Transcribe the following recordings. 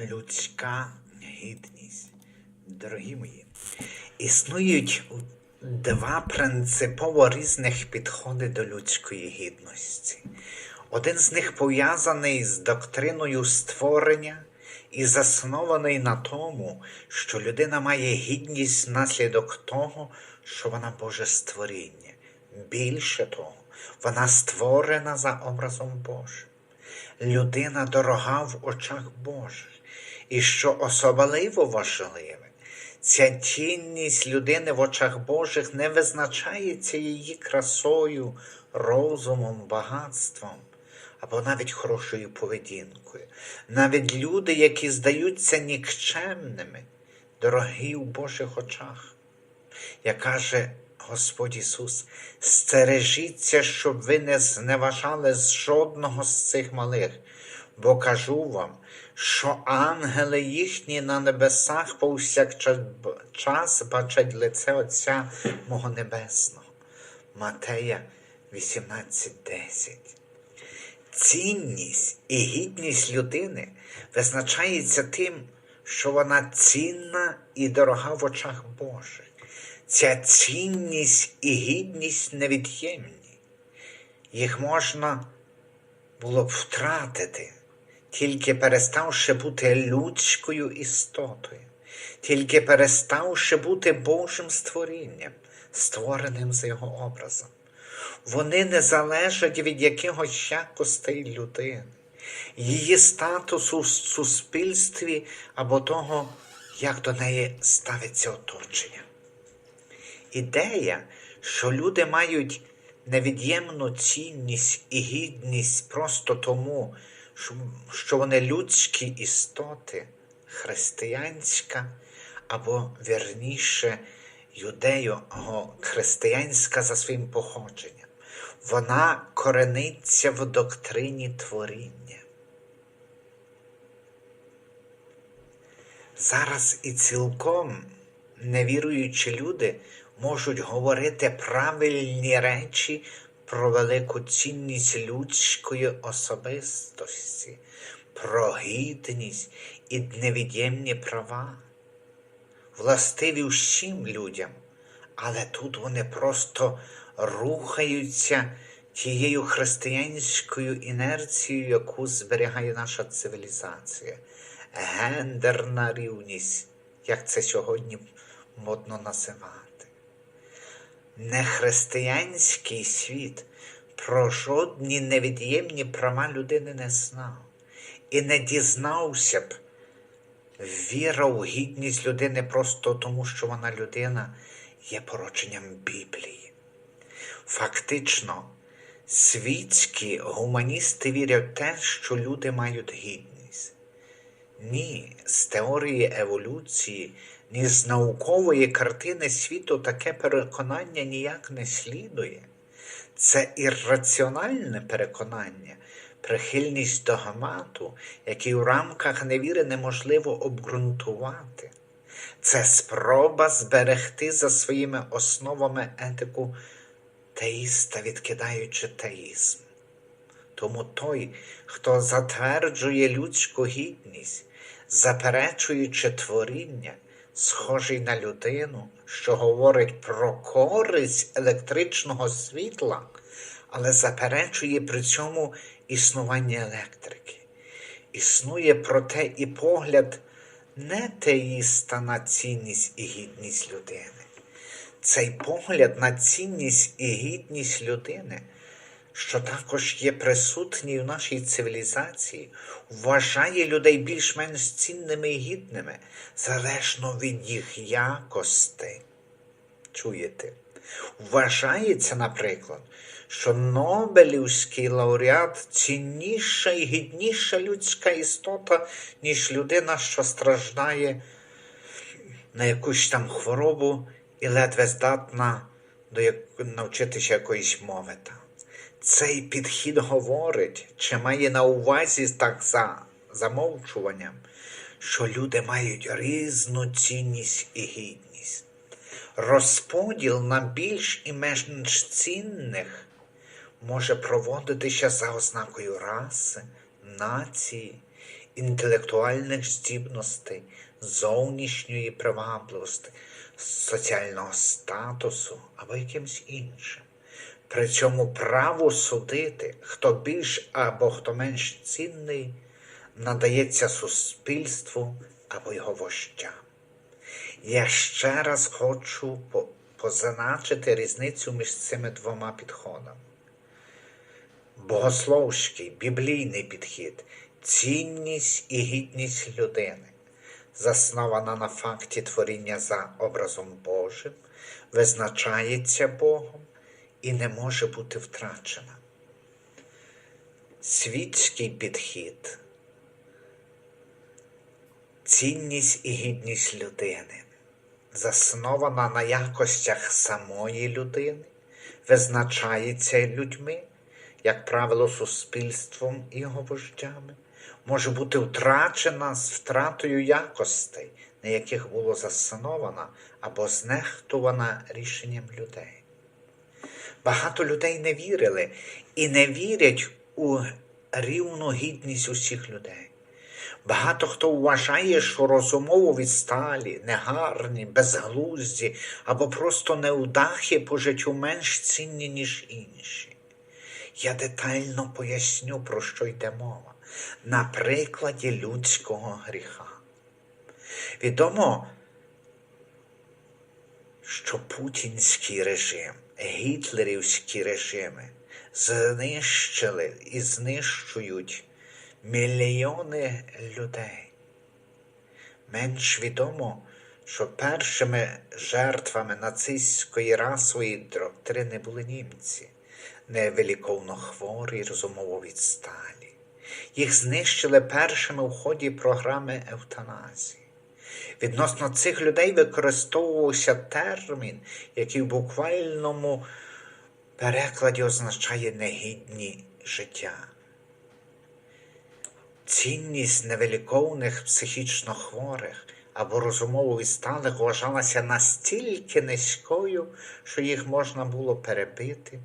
людська гідність. Дорогі мої, існують два принципово різних підходи до людської гідності. Один з них пов'язаний з доктриною створення і заснований на тому, що людина має гідність внаслідок того, що вона Боже створіння. Більше того, вона створена за образом Божим. Людина дорога в очах Божих. І що особливо важливе, ця цінність людини в очах Божих не визначається її красою, розумом, багатством або навіть хорошою поведінкою. Навіть люди, які здаються нікчемними, дорогі в Божих очах. Як каже Господь Ісус, стережіться, щоб ви не зневажали жодного з цих малих, бо кажу вам, що ангели їхні на небесах повсякчас бачать лице Отця мого Небесного. Матея 18.10 Цінність і гідність людини визначається тим, що вона цінна і дорога в очах Божих. Ця цінність і гідність невід'ємні. Їх можна було б втратити, тільки переставши бути людською істотою, тільки переставши бути Божим створінням, створеним за його образом. Вони не залежать від якихось якостей людини, її статусу в суспільстві або того, як до неї ставиться оточення. Ідея, що люди мають невід'ємну цінність і гідність просто тому, що вони людські істоти, християнська або вірніше юдеyo-християнська за своїм походженням. Вона корениться в доктрині творіння. Зараз і цілком невіруючі люди можуть говорити правильні речі про велику цінність людської особистості, про гідність і невід'ємні права, властиві всім людям, але тут вони просто рухаються тією християнською інерцією, яку зберігає наша цивілізація, гендерна рівність, як це сьогодні модно називати. Нехристиянський світ про жодні невід'ємні права людини не знав і не дізнався б віра в гідність людини просто тому, що вона людина є пороченням Біблії. Фактично, світські гуманісти вірять в те, що люди мають гідність. Ні, з теорії еволюції, ні з наукової картини світу таке переконання ніяк не слідує. Це ірраціональне переконання, прихильність догмату, який у рамках невіри неможливо обґрунтувати. Це спроба зберегти за своїми основами етику теїста, відкидаючи теїзм. Тому той, хто затверджує людську гідність, заперечуючи творіння, схожий на людину, що говорить про користь електричного світла, але заперечує при цьому існування електрики. Існує проте і погляд не теїста на цінність і гідність людини. Цей погляд на цінність і гідність людини, що також є присутній в нашій цивілізації, вважає людей більш-менш цінними і гідними, залежно від їх якостей. Чуєте? Вважається, наприклад, що Нобелівський лауреат цінніша і гідніша людська істота, ніж людина, що страждає на якусь там хворобу і ледве здатна до як... навчитися якоїсь мови. Там. Цей підхід говорить, чи має на увазі так за замовчуванням, що люди мають різну цінність і гідність. Розподіл на більш і менш цінних може проводитися за ознакою раси, нації інтелектуальних здібностей, зовнішньої привабливості, соціального статусу або якимось іншим. При цьому право судити, хто більш або хто менш цінний, надається суспільству або його вождям. Я ще раз хочу позначити різницю між цими двома підходами. Богословський, біблійний підхід, цінність і гідність людини, заснована на факті творіння за образом Божим, визначається Богом і не може бути втрачена. Світський підхід, цінність і гідність людини, заснована на якостях самої людини, визначається людьми, як правило, суспільством і його вождями, може бути втрачена з втратою якостей, на яких було заснована або знехтувана рішенням людей. Багато людей не вірили і не вірять у рівну гідність усіх людей. Багато хто вважає, що розумово відсталі, негарні, безглузді або просто неудахи по життю менш цінні, ніж інші. Я детально поясню, про що йде мова, на прикладі людського гріха. Відомо, що путінський режим, гітлерівські режими знищили і знищують мільйони людей. Менш відомо, що першими жертвами нацистської расової доктрини були німці, невеликовно хворі, розумово відсталі. Їх знищили першими в ході програми евтаназії. Відносно цих людей використовувався термін, який в буквальному перекладі означає негідні життя. Цінність невеликовних психічно хворих або розумово відсталих вважалася настільки низькою, що їх можна було перебити,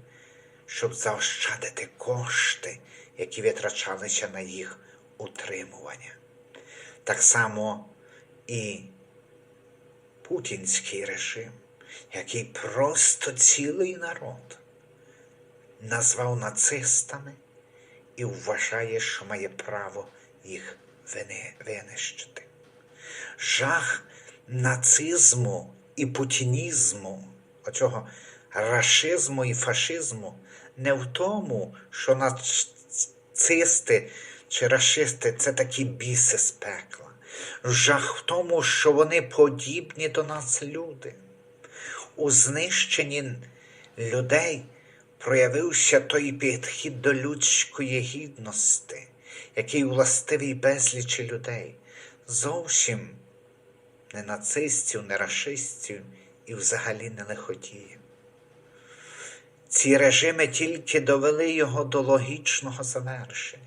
щоб заощадити кошти, які витрачалися на їх утримування. Так само і путінський режим, який просто цілий народ назвав нацистами і вважає, що має право їх винищити. Жах нацизму і путінізму, оцього рашизму і фашизму, не в тому, що нацисти чи рашисти це такі біси з пекла. Жах в тому, що вони подібні до нас люди. У знищенні людей проявився той підхід до людської гідності, який властивий безлічі людей, зовсім не нацистів, не рашистів і взагалі не лиходіїв. Ці режими тільки довели його до логічного завершення.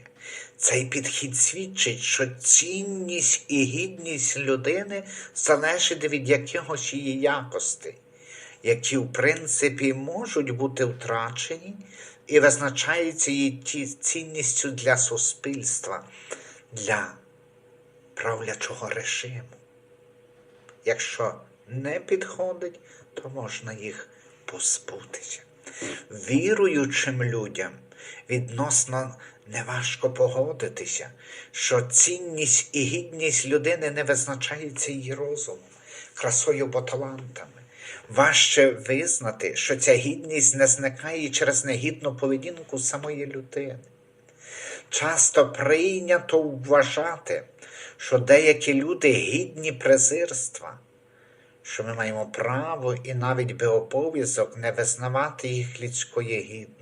Цей підхід свідчить, що цінність і гідність людини залежить від якихось її якостей, які в принципі можуть бути втрачені і визначаються її цінністю для суспільства, для правлячого режиму. Якщо не підходить, то можна їх позбутися. Віруючим людям відносно неважко погодитися, що цінність і гідність людини не визначається її розумом, красою або талантами. Важче визнати, що ця гідність не зникає через негідну поведінку самої людини. Часто прийнято вважати, що деякі люди гідні презирства, що ми маємо право і навіть би обов'язок не визнавати їх людської гідності.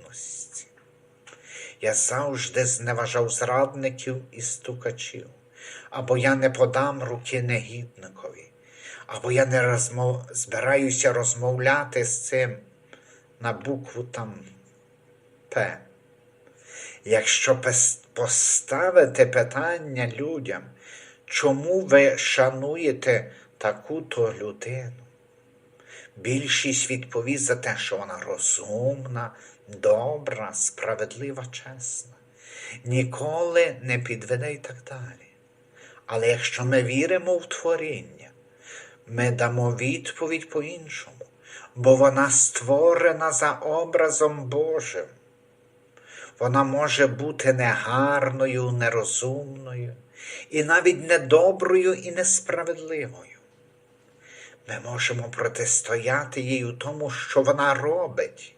Я завжди зневажав зрадників і стукачів, або я не подам руки негідникові, або я не розмов... збираюся розмовляти з цим на букву там П. Якщо поставити питання людям, чому ви шануєте таку-то людину, більшість відповість за те, що вона розумна, добра, справедлива, чесна, ніколи не підведе і так далі. Але якщо ми віримо в творіння, ми дамо відповідь по-іншому, бо вона створена за образом Божим. Вона може бути негарною, нерозумною, і навіть недоброю і несправедливою. Ми можемо протистояти їй у тому, що вона робить,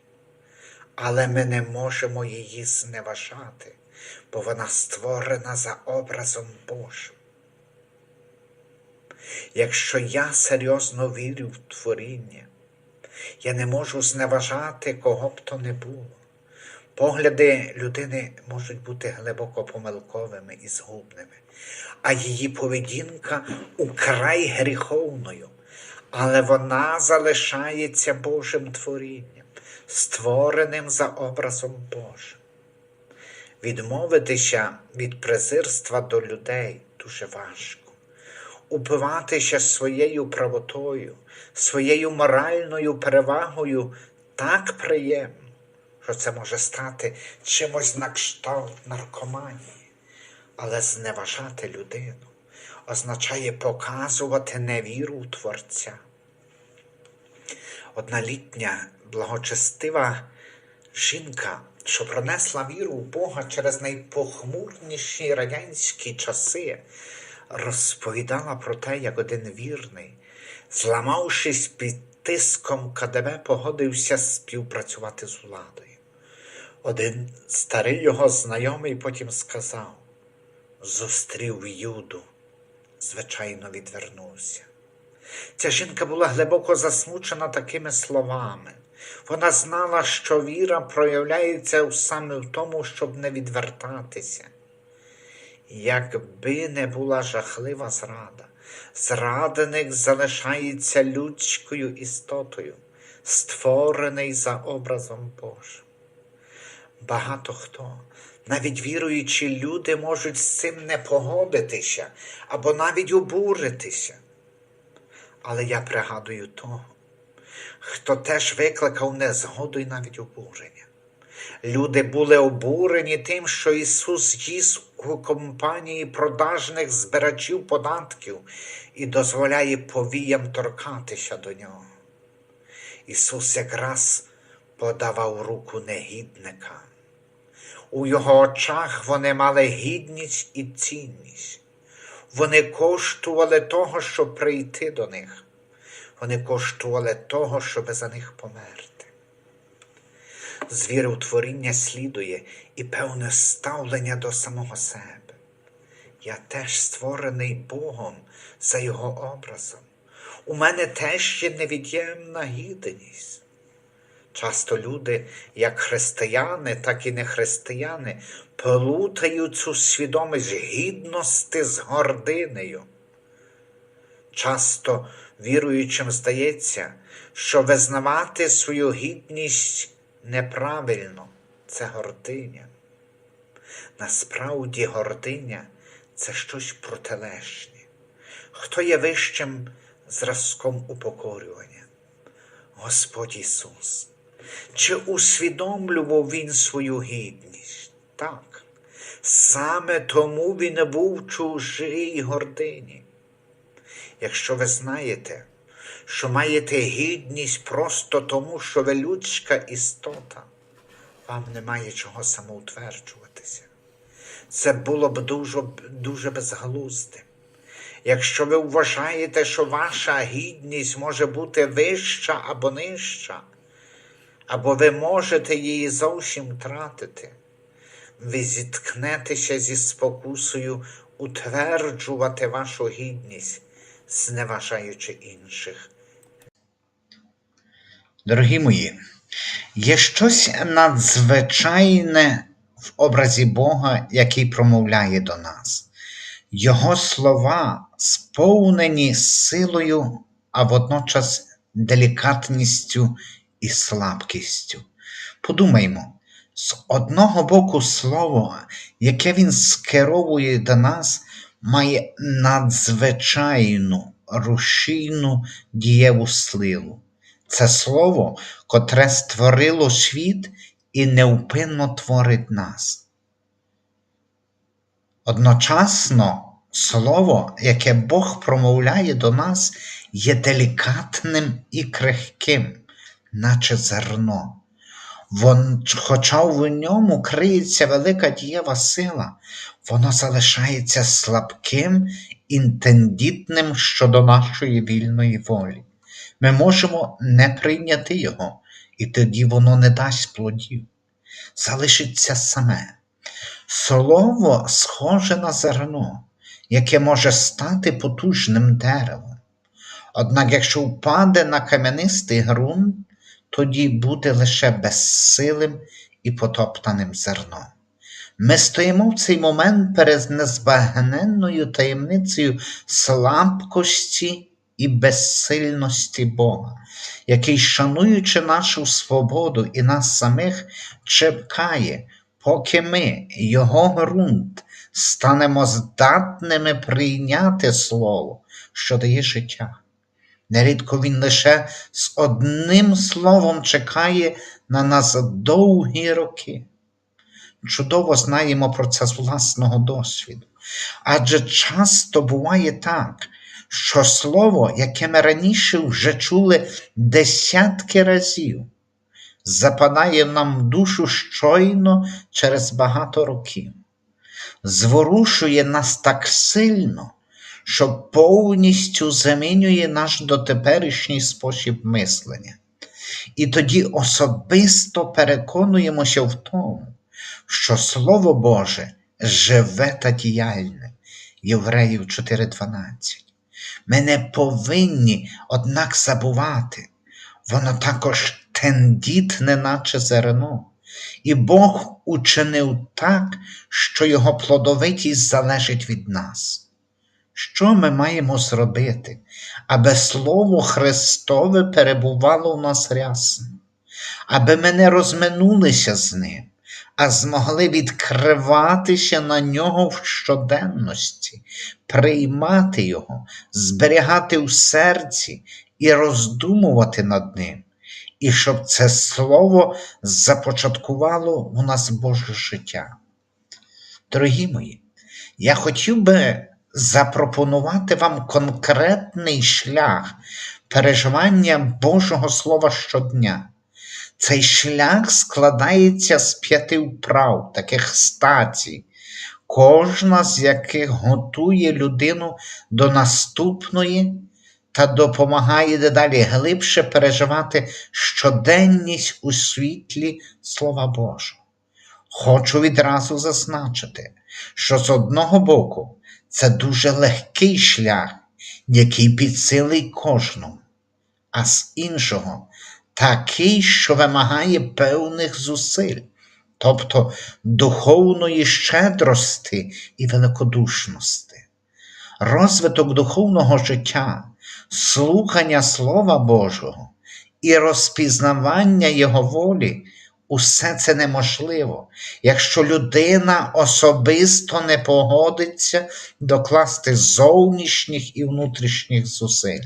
але ми не можемо її зневажати, бо вона створена за образом Божим. Якщо я серйозно вірю в творіння, я не можу зневажати кого б то не було. Погляди людини можуть бути глибоко помилковими і згубними, а її поведінка украй гріховною, але вона залишається Божим творінням, створеним за образом Божим. Відмовитися від презирства до людей дуже важко, упиватися своєю правотою, своєю моральною перевагою так приємно що це може стати чимось на кшталт наркоманії, але зневажати людину означає показувати невіру Творця. Одна літня благочестива жінка, що пронесла віру в Бога через найпохмурніші радянські часи, розповідала про те, як один вірний, зламавшись під тиском КДБ, погодився співпрацювати з владою. Один старий його знайомий потім сказав зустрів Юду, звичайно, відвернувся. Ця жінка була глибоко засмучена такими словами. Вона знала, що віра проявляється саме в тому, щоб не відвертатися. Якби не була жахлива зрада, зрадник залишається людською істотою, створений за образом Божим. Багато хто, навіть віруючі люди, можуть з цим не погодитися або навіть обуритися. Але я пригадую того, хто теж викликав незгоду і навіть обурення. Люди були обурені тим, що Ісус їсть у компанії продажних збирачів податків і дозволяє повіям торкатися до нього. Ісус якраз подавав руку негідникам. У його очах вони мали гідність і цінність. Вони коштували того, щоб прийти до них. Вони коштували того, щоб за них померти. З слідує і певне ставлення до самого себе. Я теж створений Богом за Його образом. У мене теж є невід'ємна гідність. Часто люди, як християни, так і нехристияни, плутають цю свідомість гідності з гординею. Часто віруючим здається, що визнавати свою гідність неправильно це гординя. Насправді гординя це щось протилежне. Хто є вищим зразком упокорювання? Господь Ісус. Чи усвідомлював Він свою гідність? Так. Саме тому Він був чужий гордині. Якщо ви знаєте, що маєте гідність просто тому, що ви людська істота, вам немає чого самоутверджуватися. Це було б дуже, дуже безглуздим. Якщо ви вважаєте, що ваша гідність може бути вища або нижча, або ви можете її зовсім втратити, ви зіткнетеся зі спокусою утверджувати вашу гідність, зневажаючи інших. Дорогі мої, є щось надзвичайне в образі Бога, який промовляє до нас. Його слова сповнені силою, а водночас делікатністю і слабкістю. Подумаймо, з одного боку, слово, яке він скеровує до нас, має надзвичайну рушійну дієву силу. Це слово, котре створило світ і невпинно творить нас. Одночасно Слово, яке Бог промовляє до нас, є делікатним і крихким, наче зерно. Вон, хоча в ньому криється велика дієва сила, воно залишається слабким і тендітним щодо нашої вільної волі. Ми можемо не прийняти його, і тоді воно не дасть плодів. Залишиться саме. Слово схоже на зерно, яке може стати потужним деревом. Однак, якщо впаде на кам'янистий ґрунт, тоді буде лише безсилим і потоптаним зерном. Ми стоїмо в цей момент перед незбагненною таємницею слабкості і безсильності Бога, який, шануючи нашу свободу і нас самих, чекає, поки ми, його ґрунт, станемо здатними прийняти Слово, що дає життя. Нерідко він лише з одним словом чекає на нас довгі роки. Чудово знаємо про це з власного досвіду. Адже часто буває так, що слово, яке ми раніше вже чули десятки разів, западає нам в душу щойно через багато років, зворушує нас так сильно, що повністю замінює наш дотеперішній спосіб мислення. І тоді особисто переконуємося в тому, що Слово Боже живе та діяльне. Євреїв 4:12. Ми не повинні, однак, забувати, воно також тендітне, наче зерно. І Бог учинив так, що його плодовитість залежить від нас. Що ми маємо зробити, аби Слово Христове перебувало в нас рясно, аби ми не розминулися з ним, а змогли відкриватися на нього в щоденності, приймати його, зберігати в серці і роздумувати над ним, і щоб це слово започаткувало у нас Боже життя. Дорогі мої, я хотів би запропонувати вам конкретний шлях переживання Божого Слова щодня. Цей шлях складається з п'яти вправ, таких стацій, кожна з яких готує людину до наступної та допомагає дедалі глибше переживати щоденність у світлі Слова Божого. Хочу відразу зазначити, що з одного боку це дуже легкий шлях, який під силий кожному, а з іншого такий, що вимагає певних зусиль, тобто духовної щедрости і великодушності. Розвиток духовного життя, слухання Слова Божого і розпізнавання Його волі. Усе це неможливо, якщо людина особисто не погодиться докласти зовнішніх і внутрішніх зусиль,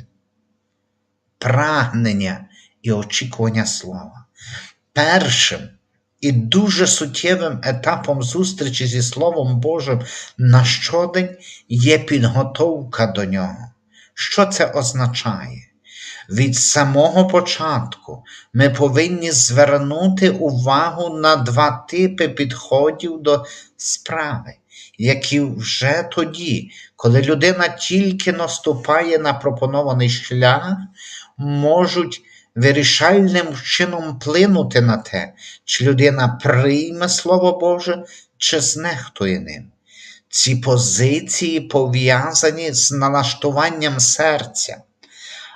прагнення і очікування слова. Першим і дуже суттєвим етапом зустрічі зі Словом Божим на щодень є підготовка до нього. Що це означає? Від самого початку ми повинні звернути увагу на два типи підходів до справи, які вже тоді, коли людина тільки наступає на пропонований шлях, можуть вирішальним чином вплинути на те, чи людина прийме Слово Боже, чи знехтує ним. Ці позиції пов'язані з налаштуванням серця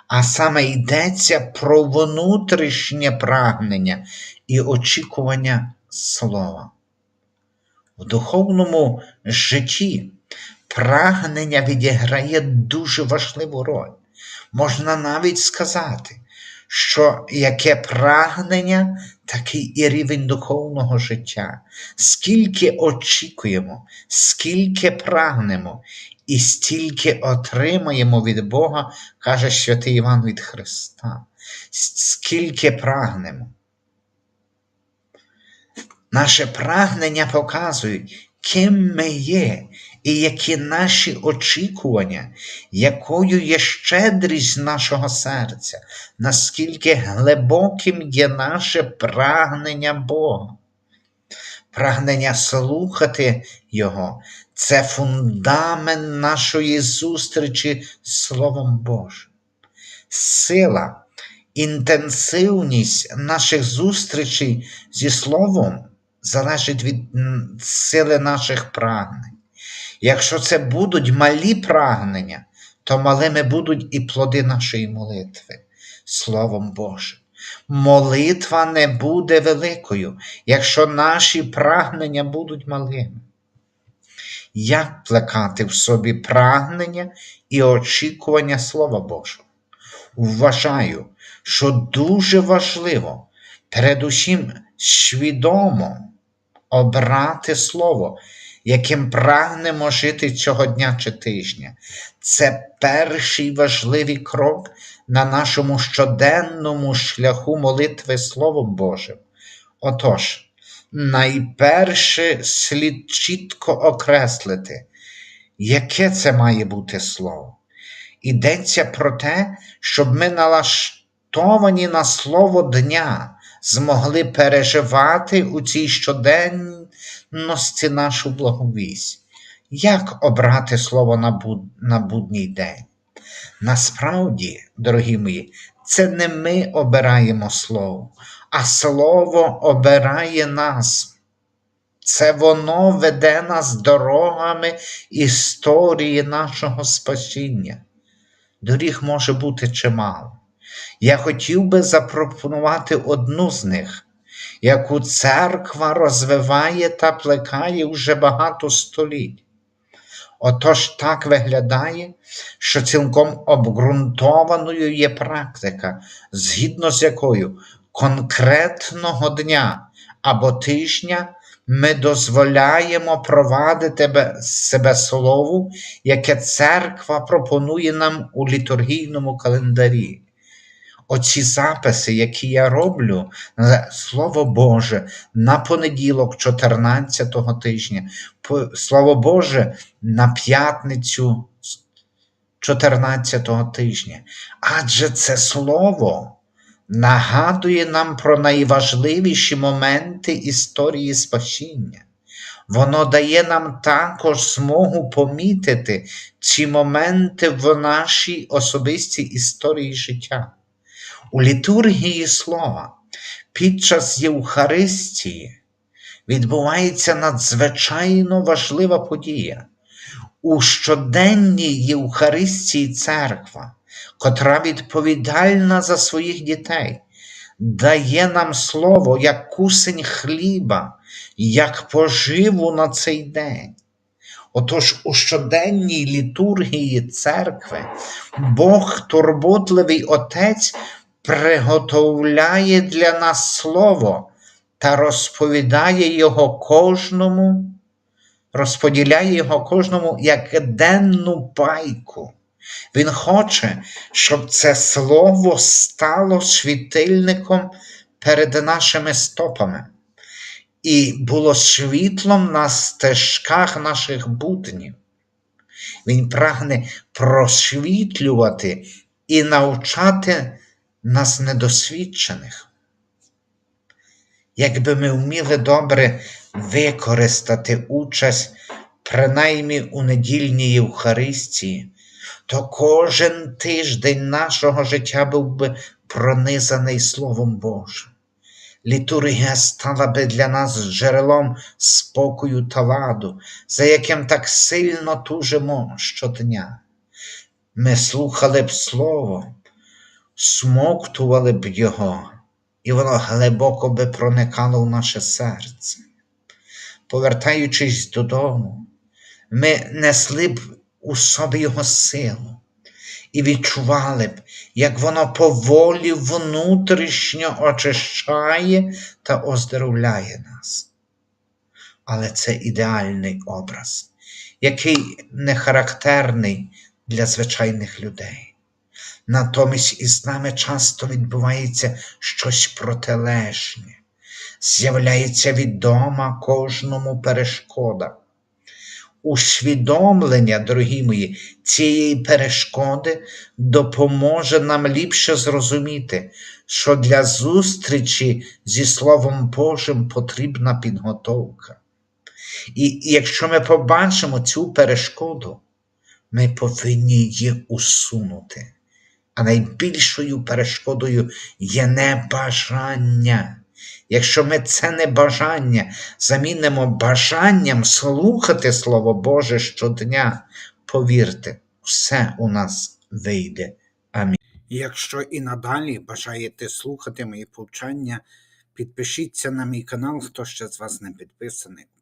а саме йдеться про внутрішнє прагнення і очікування слова. В духовному житті прагнення відіграє дуже важливу роль. Можна навіть сказати, що яке прагнення, такий і рівень духовного життя, скільки очікуємо, скільки прагнемо, і стільки отримаємо від Бога, каже святий Іван від Христа, скільки прагнемо. Наше прагнення показують, ким ми є і які наші очікування, якою є щедрість нашого серця, наскільки глибоким є наше прагнення Бога. Прагнення слухати Його це фундамент нашої зустрічі з Словом Божим. Сила, інтенсивність наших зустрічей зі Словом залежить від сили наших прагнень. Якщо це будуть малі прагнення, то малими будуть і плоди нашої молитви, Словом Божим. Молитва не буде великою, якщо наші прагнення будуть малими. Як плекати в собі прагнення і очікування Слова Божого? Вважаю, що дуже важливо передусім свідомо обрати слово, яким прагнемо жити цього дня чи тижня. Це перший важливий крок на нашому щоденному шляху молитви Словом Божим. Отож, найперше слід чітко окреслити, яке це має бути слово. Йдеться про те, щоб ми налаштовані на слово дня змогли переживати у цій щоденності нашу благовість. Як обрати слово на, буд... на будній день? Насправді, дорогі мої, це не ми обираємо слово, а слово обирає нас. Це воно веде нас дорогами історії нашого спасіння. Доріг може бути чимало. Я хотів би запропонувати одну з них, яку церква розвиває та плекає вже багато століть. Отож так виглядає, що цілком обґрунтованою є практика, згідно з якою конкретного дня або тижня ми дозволяємо провадити себе слову, яке церква пропонує нам у літургійному календарі. Оці записи, які я роблю, Слово Боже, на понеділок, 14-го тижня, Слово Боже на п'ятницю 14-го тижня. Адже це слово нагадує нам про найважливіші моменти історії спасіння. Воно дає нам також змогу помітити ці моменти в нашій особистій історії життя. У літургії слова під час Євхаристії відбувається надзвичайно важлива подія. У щоденній Євхаристії церква, котра відповідальна за своїх дітей, дає нам слово як кусень хліба, як поживу на цей день. Отож, у щоденній літургії церкви Бог, турботливий Отець, приготовляє для нас слово та розповідає його кожному, розподіляє його кожному як денну пайку. Він хоче, щоб це слово стало світильником перед нашими стопами і було світлом на стежках наших буднів. Він прагне просвітлювати і навчати нас недосвідчених. Якби ми вміли добре використати участь, принаймні у недільній Євхаристії, то кожен тиждень нашого життя був би пронизаний Словом Божим. Літургія стала би для нас джерелом спокою та ладу, за яким так сильно тужимо щодня. Ми слухали б Слово, смоктували б його, і воно глибоко би проникало в наше серце. Повертаючись додому, ми несли б у собі його силу і відчували б, як воно поволі внутрішньо очищає та оздоровляє нас. Але це ідеальний образ, який не характерний для звичайних людей. Натомість із нами часто відбувається щось протилежне, з'являється відома кожному перешкода. усвідомлення, дорогі мої, цієї перешкоди допоможе нам ліпше зрозуміти, що для зустрічі зі Словом Божим потрібна підготовка. І якщо ми побачимо цю перешкоду, ми повинні її усунути. А найбільшою перешкодою є небажання. Якщо ми це небажання замінимо бажанням слухати Слово Боже щодня, повірте, все у нас вийде. Амінь. Якщо і надалі бажаєте слухати мої повчання, підпишіться на мій канал, хто ще з вас не підписаний.